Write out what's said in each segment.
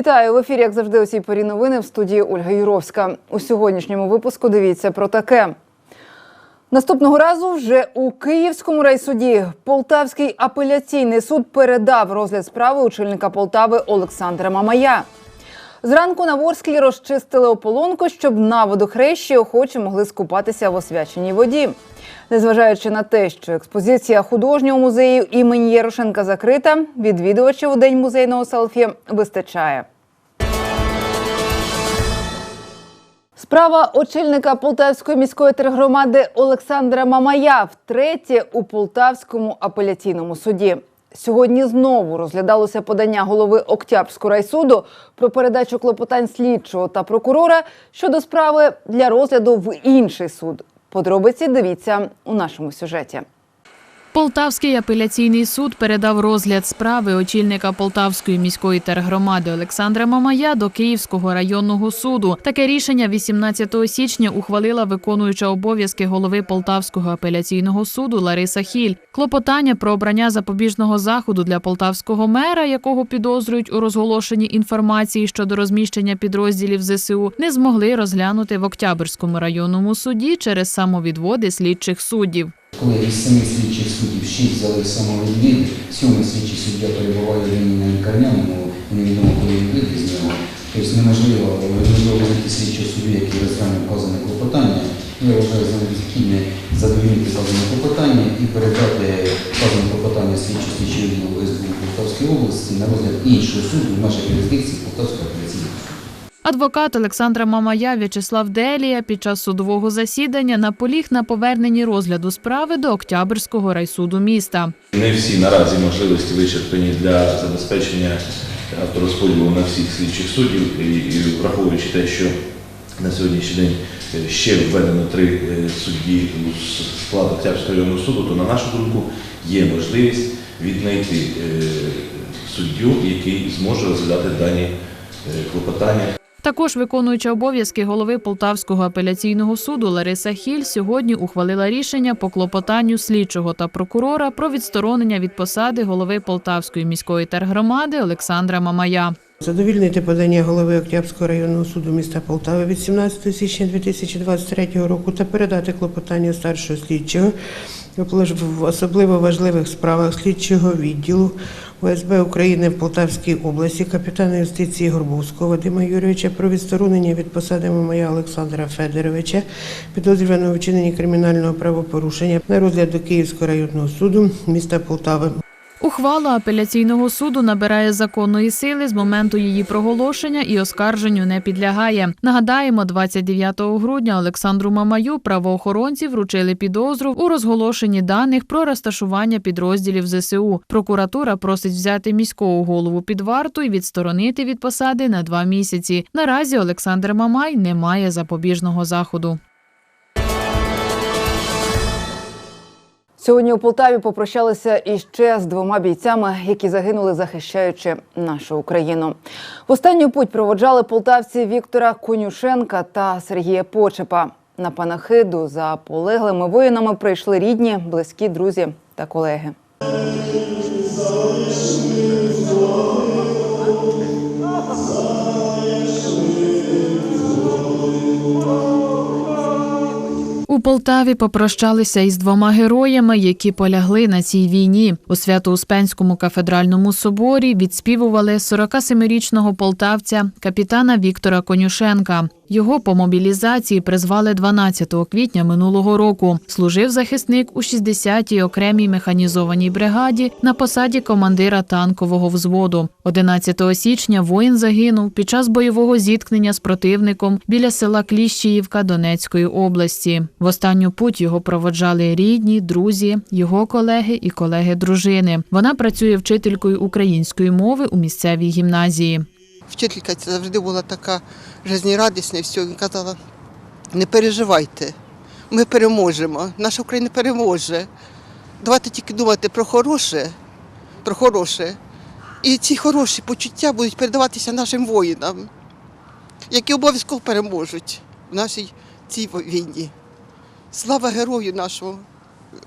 Вітаю в ефірі, як завжди, у цій порі новини в студії Ольга Юровська. У сьогоднішньому випуску дивіться про таке. Наступного разу вже у Київському райсуді Полтавський апеляційний суд передав розгляд справи очільника Полтави Олександра Мамая. Зранку на Ворсклі розчистили ополонку, щоб на водохрещі охочі могли скупатися в освяченій воді. Незважаючи на те, що експозиція художнього музею імені Ярошенка закрита, відвідувачів у день музейного селфі вистачає. Справа очільника Полтавської міської тергромади Олександра Мамая втретє у Полтавському апеляційному суді. Сьогодні знову розглядалося подання голови Октябрського райсуду про передачу клопотань слідчого та прокурора щодо справи для розгляду в інший суд. Подробиці дивіться у нашому сюжеті. Полтавський апеляційний суд передав розгляд справи очільника Полтавської міської тергромади Олександра Мамая до Київського районного суду. Таке рішення 18 січня ухвалила виконуюча обов'язки голови Полтавського апеляційного суду Лариса Хіль. Клопотання про обрання запобіжного заходу для полтавського мера, якого підозрюють у розголошенні інформації щодо розміщення підрозділів ЗСУ, не змогли розглянути в Октябрському районному суді через самовідводи слідчих суддів. Коли із семи слідчих суддів шість взяли самовідвід, сьомий слідчий суддя перебуває нині на лікарняному, невідомо коли він вийде з нього. Тобто неможливо визнати слідчого суддю, який розгляне вказане клопотання. Я вважаю за необхідне задовільнити вказане клопотання і передати вказане клопотання слідчого слідчого відділу Полтавської області на розгляд іншого суду в нашій юрисдикції Полтавського апеляційного суду. Адвокат Олександра Мамая В'ячеслав Делія під час судового засідання наполіг на поверненні розгляду справи до Октябрського райсуду міста. Не всі наразі можливості вичерпані для забезпечення авторозподілу на всіх слідчих суддів, і, враховуючи те, що на сьогоднішній день е, ще введено три е, судді у с- склад Октябрського районного суду, то на нашу думку є можливість віднайти е, суддю, який зможе розглядати дані клопотання. Також виконуюча обов'язки голови Полтавського апеляційного суду Лариса Хіль сьогодні ухвалила рішення по клопотанню слідчого та прокурора про відсторонення від посади голови Полтавської міської тергромади Олександра Мамая. Задовільнити подання голови Октябрського районного суду міста Полтави від 17 січня 2023 року та передати клопотання старшого слідчого в особливо важливих справах слідчого відділу УСБ України в Полтавській області капітана юстиції Горбовського Вадима Юрійовича про відсторонення від посади Мамая Олександра Федоровича, підозрюваного вчиненні кримінального правопорушення на розгляд до Київського районного суду міста Полтави. Ухвала апеляційного суду набирає законної сили з моменту її проголошення і оскарженню не підлягає. Нагадаємо, 29 грудня Олександру Мамаю правоохоронці вручили підозру у розголошенні даних про розташування підрозділів ЗСУ. Прокуратура просить взяти міського голову під варту і відсторонити від посади на два місяці. Наразі Олександр Мамай не має запобіжного заходу. Сьогодні у Полтаві попрощалися іще з двома бійцями, які загинули, захищаючи нашу Україну. В останню путь проводжали полтавці Віктора Конюшенка та Сергія Почепа. На панахиду за полеглими воїнами прийшли рідні, близькі друзі та колеги. Полтаві попрощалися із двома героями, які полягли на цій війні. У Свято-Успенському кафедральному соборі відспівували 47-річного полтавця капітана Віктора Конюшенка. Його по мобілізації призвали 12 квітня минулого року. Служив захисник у 60-й окремій механізованій бригаді на посаді командира танкового взводу. 11 січня воїн загинув під час бойового зіткнення з противником біля села Кліщіївка Донецької області. В останню путь його проводжали рідні, друзі, його колеги і колеги дружини. Вона працює вчителькою української мови у місцевій гімназії. Вчителька завжди була така жизнерадісна і все. Казала, не переживайте, ми переможемо, наша Україна переможе. Давайте тільки думати про хороше, про хороше. І ці хороші почуття будуть передаватися нашим воїнам, які обов'язково переможуть в нашій цій війні. Слава герою нашому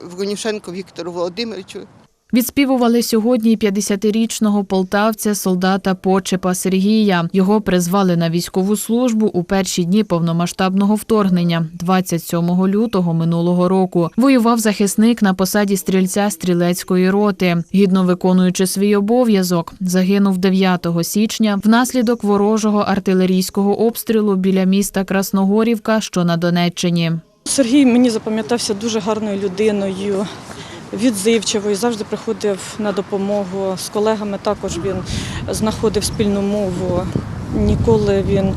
Вонюшенко Віктору Володимировичу. Відспівували сьогодні 50-річного полтавця солдата Почепа Сергія. Його призвали на військову службу у перші дні повномасштабного вторгнення, 27 лютого минулого року. Воював захисник на посаді стрільця стрілецької роти. Гідно виконуючи свій обов'язок, загинув 9 січня внаслідок ворожого артилерійського обстрілу біля міста Красногорівка, що на Донеччині. Сергій мені запам'ятався дуже гарною людиною, відзивчивою, завжди приходив на допомогу. З колегами також він знаходив спільну мову. Ніколи він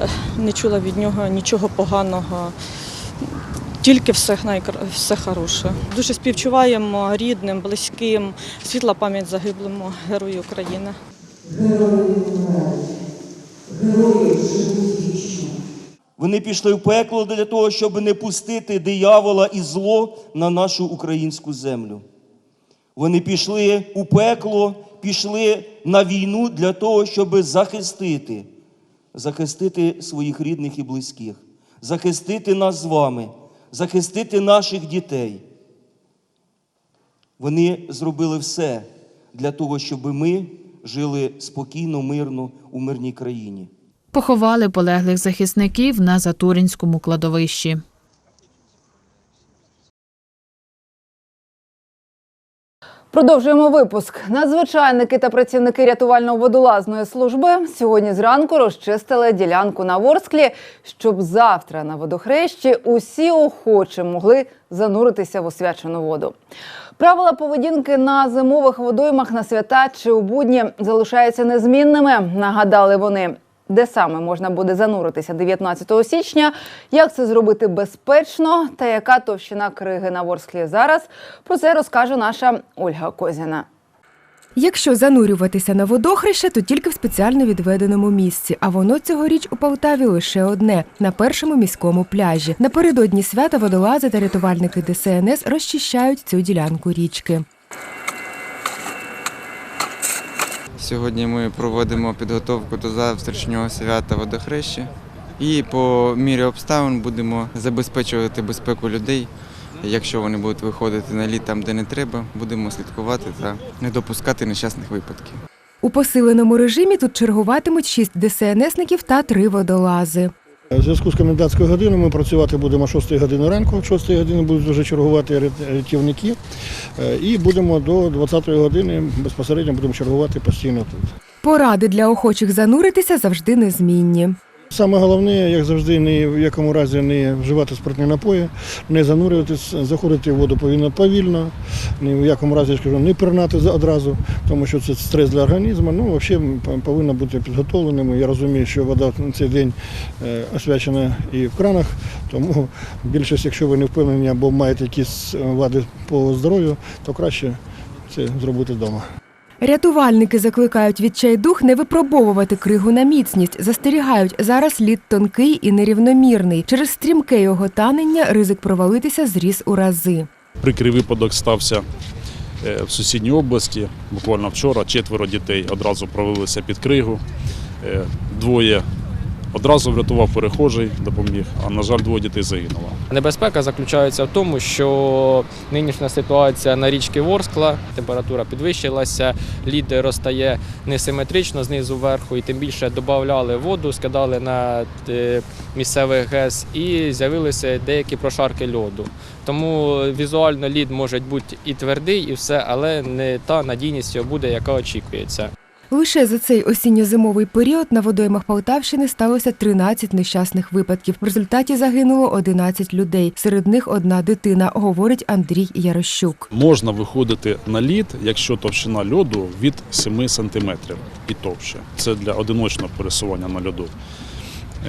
е, не чула від нього нічого поганого. Тільки все, все хороше. Дуже співчуваємо рідним, близьким. Світла пам'ять загиблому герою України. Вони пішли в пекло для того, щоб не пустити диявола і зло на нашу українську землю. Вони пішли у пекло, пішли на війну для того, щоб захистити, захистити своїх рідних і близьких, захистити нас з вами, захистити наших дітей. Вони зробили все для того, щоб ми жили спокійно, мирно у мирній країні. Поховали полеглих захисників на Затуринському кладовищі. Продовжуємо випуск. Надзвичайники та працівники рятувально-водолазної служби сьогодні зранку розчистили ділянку на Ворсклі, щоб завтра на водохрещі усі охочі могли зануритися в освячену воду. Правила поведінки на зимових водоймах на свята чи у будні залишаються незмінними. Нагадали вони. Де саме можна буде зануритися 19 січня, як це зробити безпечно та яка товщина криги на Ворсклі зараз, про це розкаже наша Ольга Козіна. Якщо занурюватися на водохреще, то тільки в спеціально відведеному місці. А воно цьогоріч у Полтаві лише одне на першому міському пляжі. Напередодні свята водолази та рятувальники ДСНС розчищають цю ділянку річки. Сьогодні ми проводимо підготовку до завтрашнього свята водохреща і по мірі обставин будемо забезпечувати безпеку людей. Якщо вони будуть виходити на лід там, де не треба, будемо слідкувати та не допускати нещасних випадків. У посиленому режимі тут чергуватимуть шість ДСНСників та три водолази. У зв'язку з комендантською годиною ми працювати будемо 6 години ранку, 6 години будуть вже чергувати рятівники. Е, І будемо до 20-ї години безпосередньо будемо чергувати постійно тут. Поради для охочих зануритися завжди незмінні. Саме головне, як завжди, ні в якому разі не вживати спиртні напої, не занурюватись, заходити в воду повинно повільно, ні в якому разі я скажу, не пірнати одразу, тому що це стрес для організму. Ну, взагалі повинно бути підготовленими. Я розумію, що вода на цей день е, освячена і в кранах, тому більшість, якщо ви не впевнені або маєте якісь е, вади по здоров'ю, то краще це зробити вдома. Рятувальники закликають відчайдух не випробовувати кригу на міцність. Застерігають, зараз лід тонкий і нерівномірний. Через стрімке його танення ризик провалитися зріс у рази. Прикрий випадок стався е, в сусідній області. Буквально вчора четверо дітей одразу провалилися під кригу. Е, Двоє одразу врятував перехожий, допоміг, а на жаль, двоє дітей загинуло. Небезпека заключається в тому, що нинішня ситуація на річці Ворскла, температура підвищилася, лід розтає несиметрично знизу вверху, і тим більше додавали воду, скидали на е, місцевий ГЕС і з'явилися деякі прошарки льоду. Тому візуально лід може бути і твердий, і все, але не та надійність його буде, яка очікується. Лише за цей осінньо-зимовий період на водоймах Полтавщини сталося 13 нещасних випадків. В результаті загинуло 11 людей. Серед них одна дитина, говорить Андрій Ярощук. Можна виходити на лід, якщо товщина льоду від 7 см і товще. Це для одиночного пересування на льоду.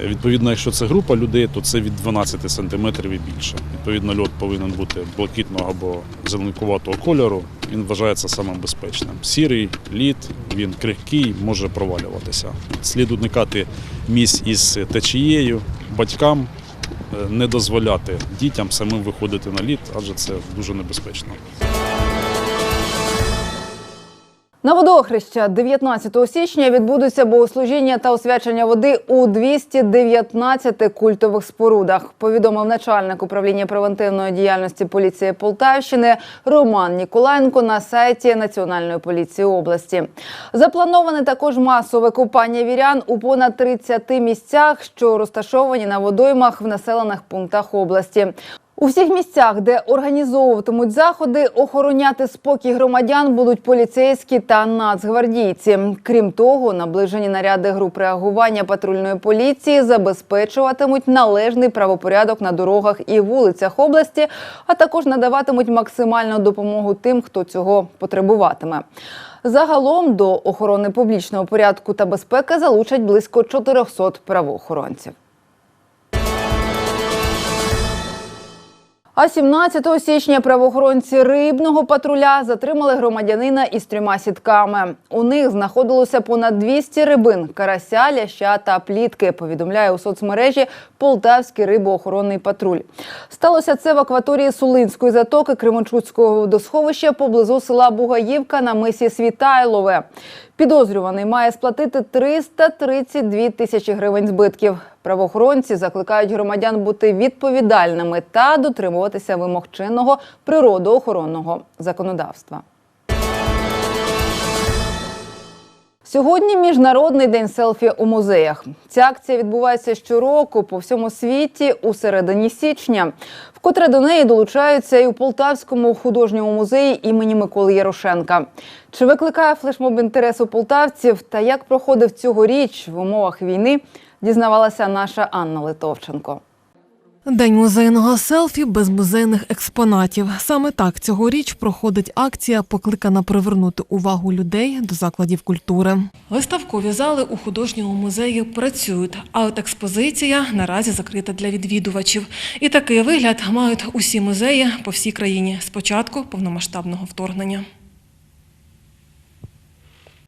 Е, Відповідно, якщо це група людей, то це від 12 см і більше. Відповідно, льод повинен бути блакитного або зеленкуватого кольору. Він вважається самим безпечним. Сірий лід, він крихкий, може провалюватися. Слід уникати місць із течією, батькам е, не дозволяти дітям самим виходити на лід, адже це дуже небезпечно. На водохреща 19 січня відбудуться богослужіння та освячення води у 219 культових спорудах. Повідомив начальник управління превентивної діяльності поліції Полтавщини Роман Ніколаєнко на сайті Національної поліції області. Заплановане також масове купання вірян у понад 30 місцях, що розташовані на водоймах в населених пунктах області. У всіх місцях, де організовуватимуть заходи, охороняти спокій громадян будуть поліцейські та нацгвардійці. Крім того, наближені наряди груп реагування патрульної поліції забезпечуватимуть належний правопорядок на дорогах і вулицях області, а також надаватимуть максимальну допомогу тим, хто цього потребуватиме. Загалом до охорони публічного порядку та безпеки залучать близько 400 правоохоронців. А 17 січня правоохоронці рибного патруля затримали громадянина із трьома сітками. У них знаходилося понад 200 рибин, карася, ляща та плітки. Повідомляє у соцмережі Полтавський рибоохоронний патруль. Сталося це в акваторії Сулинської затоки Кременчуцького водосховища поблизу села Бугаївка на мисі Світайлове. Підозрюваний має сплатити 332 тисячі гривень збитків. Правоохоронці закликають громадян бути відповідальними та дотримуватися вимог чинного природоохоронного законодавства. Сьогодні міжнародний день селфі у музеях. Ця акція відбувається щороку по всьому світі у середині січня. Вкотре до неї долучаються і у Полтавському художньому музеї імені Миколи Ярошенка. Чи викликає флешмоб інтересу полтавців та як проходив цьогоріч в умовах війни, дізнавалася наша Анна Литовченко. День музейного селфі без музейних експонатів. Саме так цьогоріч проходить акція, покликана привернути увагу людей до закладів культури. Виставкові зали у художньому музеї працюють, а от експозиція наразі закрита для відвідувачів. І такий вигляд мають усі музеї по всій країні з початку повномасштабного вторгнення.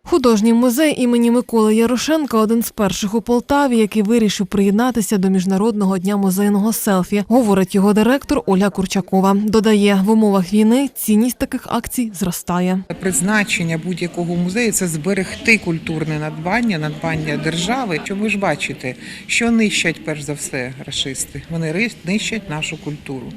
Художній музей імені Миколи Ярошенка один з перших у Полтаві, який вирішив приєднатися до міжнародного дня музейного селфі, говорить його директор Оля Курчакова. Додає, в умовах війни цінність таких акцій зростає. Призначення будь-якого музею це зберегти культурне надбання, надбання держави. Що ви ж бачите, що нищать перш за все рашисти? Вони нищать нашу культуру.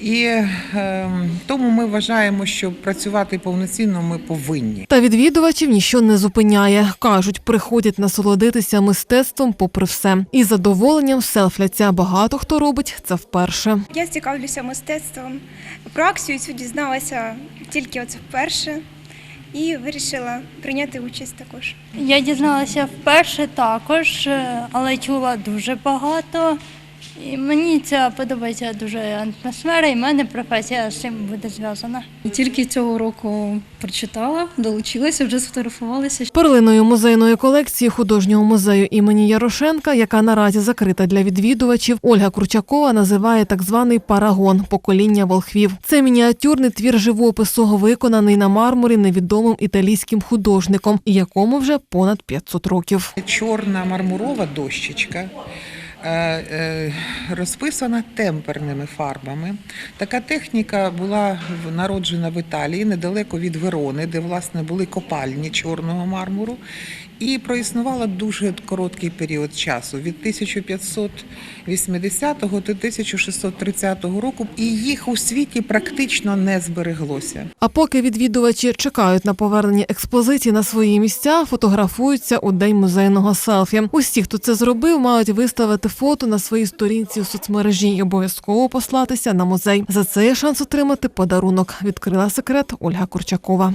І е, тому ми вважаємо, що працювати повноцінно ми повинні. Та відвідувачів ніщо не зупиняє. Кажуть, приходять насолодитися мистецтвом попри все. І задоволенням селфляться. Багато хто робить це вперше. Я цікавлюся мистецтвом. Про акцію цю дізналася тільки оце вперше і вирішила прийняти участь також. Я дізналася вперше також, е, але чула дуже багато. І мені ця подобається дуже атмосфера, і в мене професія з цим буде зв'язана. Тільки цього року прочитала, долучилася, вже сфотографувалася. Перлиною музейної колекції художнього музею імені Ярошенка, яка наразі закрита для відвідувачів, Ольга Кручакова називає так званий парагон покоління волхвів. Це мініатюрний твір живопису, виконаний на мармурі невідомим італійським художником, якому вже понад 500 років. Чорна мармурова дощечка. Е, е, Розписана темперними фарбами. Така техніка була народжена в Італії недалеко від Верони, де власне були копальні чорного мармуру, і проіснувала дуже короткий період часу від 1580 до 1630 року, і їх у світі практично не збереглося. А поки відвідувачі чекають на повернення експозиції на свої місця, фотографуються у день музейного селфі. Усі, хто це зробив, мають виставити фото на своїй сторінці у соцмережі і обов'язково послатися на музей. За це є шанс отримати подарунок. Відкрила секрет Ольга Курчакова.